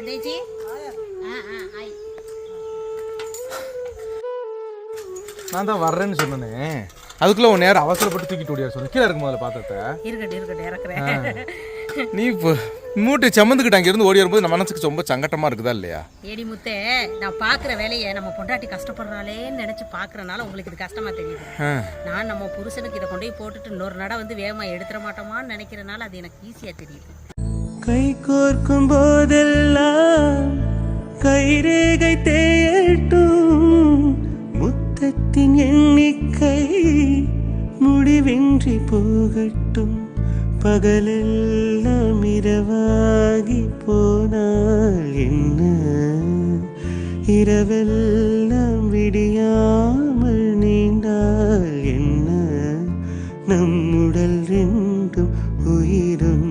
எந்தேச்சி ஆ ஆ ஆய். நான் தான் வர்றேன்னு சொன்னேனே. அதுக்குள்ள உன் நேரம் அவசரப்பட்டு தூக்கிட்டு ஓடியா சொன்னேன். கீழே இருக்கும் முதல்ல பாத்திரத்தை. இருக்கட்டும் இருக்கட்டும் இறக்குறேன். நீ இப்போ மூட்டை சம்மந்துக்கிட்ட அங்கேருந்து ஓடி வரும்போது நம்ம மனசுக்கு ரொம்ப சங்கட்டமா இருக்குதா இல்லையா? ஏடி முத்தே நான் பார்க்குற வேலையை நம்ம பொண்டாட்டி கஷ்டப்படுறாளேன்னு நினச்சி பார்க்குறனால உங்களுக்கு இது கஷ்டமா தெரியுது. நான் நம்ம புருஷனுக்கு இதை கொண்டு போய் போட்டுட்டு இன்னொரு நட வந்து வேகமாக எடுத்துட மாட்டோமான்னு நினைக்கிறனால அது எனக்கு ஈஸியாக தெரியுது. கை கோர்க்கும் போதெல்லாம் கைரேகை தேட்டும் முத்தத்தின் எண்ணிக்கை முடிவின்றி போகட்டும். பகலெல்லாம் இரவாகி போனால் என்ன? இரவெல்லாம் விடியாமல் நீண்டால் என்ன? நம் உடல் உயிரும்